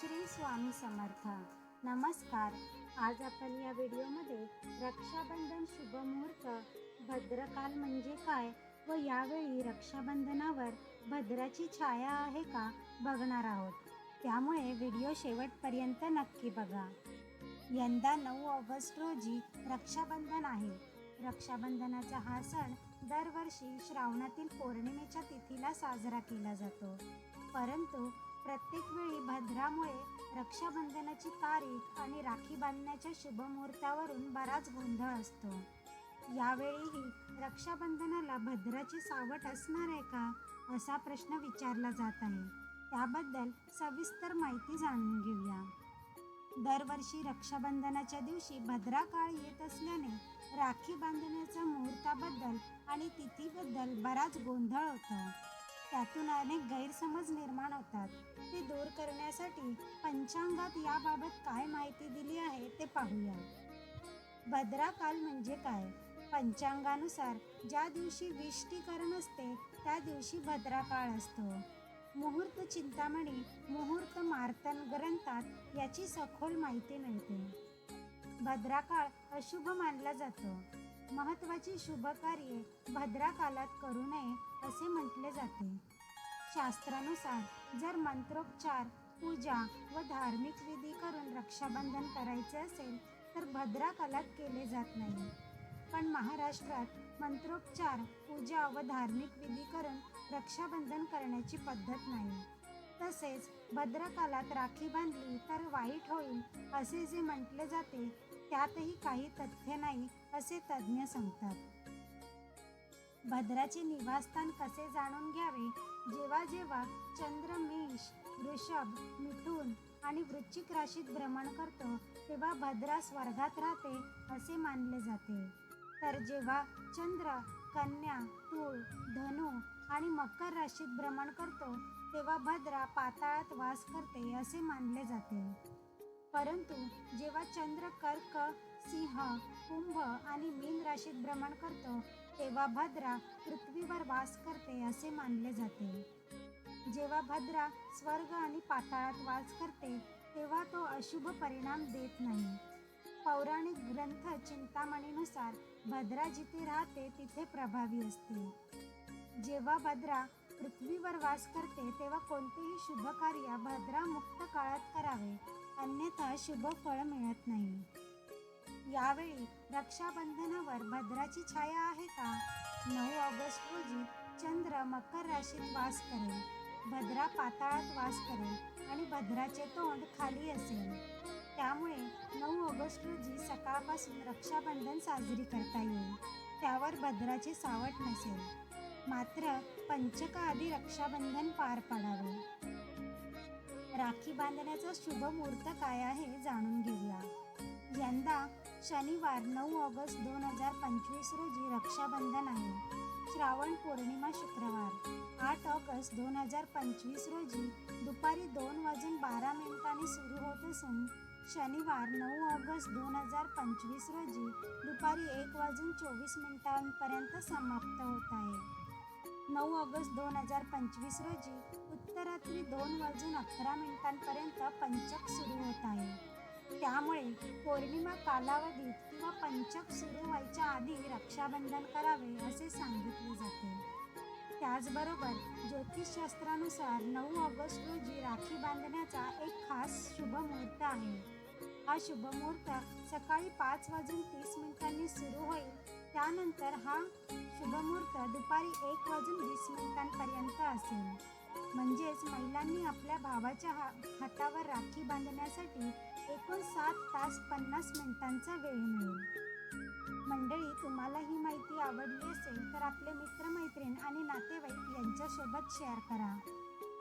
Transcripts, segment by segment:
श्री स्वामी समर्थ. नमस्कार. आज आपण या व्हिडिओमध्ये रक्षाबंधन शुभ मुहूर्त भद्रकाल म्हणजे काय व यावेळी रक्षाबंधनावर भद्राची छाया आहे का बघणार आहोत. त्यामुळे व्हिडिओ शेवटपर्यंत नक्की बघा. यंदा नऊ ऑगस्ट रोजी रक्षाबंधन आहे. रक्षाबंधनाचा हा सण दरवर्षी श्रावणातील पौर्णिमेच्या तिथीला साजरा केला जातो. परंतु प्रत्येक वेळी भद्रामुळे रक्षाबंधनाची तारीख आणि राखी बांधण्याच्या शुभमुहूर्तावरून बराच गोंधळ असतो. यावेळीही रक्षाबंधनाला भद्राची सावट असणार आहे का असा प्रश्न विचारला जात आहे. त्याबद्दल सविस्तर माहिती जाणून घेऊया. दरवर्षी रक्षाबंधनाच्या दिवशी भद्रा काळ येत असल्याने राखी बांधण्याच्या मुहूर्ताबद्दल आणि तिथीबद्दल बराच गोंधळ होतो. त्यातून अनेक गैरसमज निर्माण होतात. ते दूर करण्यासाठी पंचांगात याबाबत काय माहिती दिली आहे ते पाहूया भद्राकाल म्हणजे काय? पंचांगानुसार ज्या दिवशी विष्टीकरण असते त्या दिवशी भद्राकाळ असतो. मुहूर्त चिंतामणी मुहूर्त मार्तन ग्रंथात याची सखोल माहिती मिळते. भद्राकाळ अशुभ मानला जातो. महत्वाची शुभ कार्ये भद्रा कालात करू नये असे म्हटले जाते. शास्त्रानुसार जर मंत्रोपचार पूजा व धार्मिक विधी करून रक्षाबंधन करायचे असेल तर भद्रा कालात केले जात नाही. पण महाराष्ट्रात मंत्रोपचार पूजा व धार्मिक विधी करून रक्षाबंधन करण्याची पद्धत नाही. तसेच भद्रकालात राखी बांधली तर वाईट होईल असे जे म्हटले जाते त्यातही काही तथ्य नाही असे तज्ज्ञ सांगतात. भद्राचे निवासस्थान कसे जाणून घ्यावे? जेव्हा जेव्हा चंद्र मेष वृषभ मिथून आणि वृश्चिक राशीत भ्रमण करतो तेव्हा भद्रा स्वर्गात राहते असे मानले जाते. तर जेव्हा चंद्र कन्या तूळ धनु आणि मकर राशीत भ्रमण करतो तेव्हा भद्रा पाताळात वास करते असे मानले जाते. परंतु जेव्हा चंद्र कर्क सिंह कुंभ आणि मीन राशीत भ्रमण करतो तेव्हा भद्रा पृथ्वीवर वास करते असे मानले जाते. जेव्हा भद्रा स्वर्ग आणि पाताळात वास करते तेव्हा तो अशुभ परिणाम देत नाही. पौराणिक ग्रंथ चिंतामणीनुसार भद्रा जिथे राहते तिथे प्रभावी असते. जेव्हा भद्रा पृथ्वीवर वास करते तेव्हा कोणतेही शुभ कार्य भद्रा मुक्त काळात करावे. अन्यथा शुभ फळ मिळत नाही. यावेळी रक्षाबंधनावर भद्राची छाया आहे का? नऊ ऑगस्ट रोजी चंद्र मकर राशीत वास करेल. भद्रा पाताळात वास करेल आणि भद्राचे तोंड खाली असेल. त्यामुळे नऊ ऑगस्ट रोजी सकाळपासून रक्षाबंधन साजरी करता येईल. त्यावर भद्राचे सावट नसेल. मात्र पंचका आधी रक्षाबंधन पार पाडावे. राखी बांधण्याचा शुभ मुहूर्त काय आहे जाणून घेऊया. यंदा शनिवार नऊ ऑगस्ट दोन हजार पंचवीस रोजी रक्षाबंधन आहे. श्रावण पौर्णिमा शुक्रवार आठ ऑगस्ट दोन हजार पंचवीस रोजी दुपारी दोन वाजून बारा मिनिटांनी सुरू होत असून शनिवार नऊ ऑगस्ट दोन हजार पंचवीस रोजी दुपारी एक वाजून चोवीस मिनिटांपर्यंत समाप्त होत आहे. नऊ ऑगस्ट दोन हजार पंचवीस रोजी उत्तरात्री दोन वाजून अकरा मिनिटांपर्यंत पंचक सुरू होत आहे. त्यामुळे पौर्णिमा कालावधीत किंवा पंचक सुरू व्हायच्या आधी रक्षाबंधन करावे असे सांगितले जाते. त्याचबरोबर ज्योतिषशास्त्रानुसार नऊ ऑगस्ट रोजी राखी बांधण्याचा एक खास शुभ मुहूर्त आहे. हा शुभ मुहूर्त सकाळी पाच वाजून तीस मिनिटांनी सुरू होईल. त्यानंतर हा शुभ मुहूर्त दुपारी एक वाजून वीस मिनिटांपर्यंत असेल. म्हणजेच महिलांनी आपल्या भावाच्या हा हातावर राखी बांधण्यासाठी एकूण सात तास पन्नास मिनिटांचा वेळ मिळेल. मंडळी तुम्हाला ही माहिती आवडली असेल तर आपले मित्रमैत्रीण आणि नातेवाईक यांच्यासोबत शेअर करा.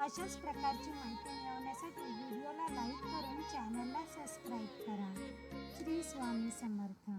अशाच प्रकारची माहिती मिळवण्यासाठी व्हिडिओला लाईक करून चॅनलला सबस्क्राईब करा. श्री स्वामी समर्थ.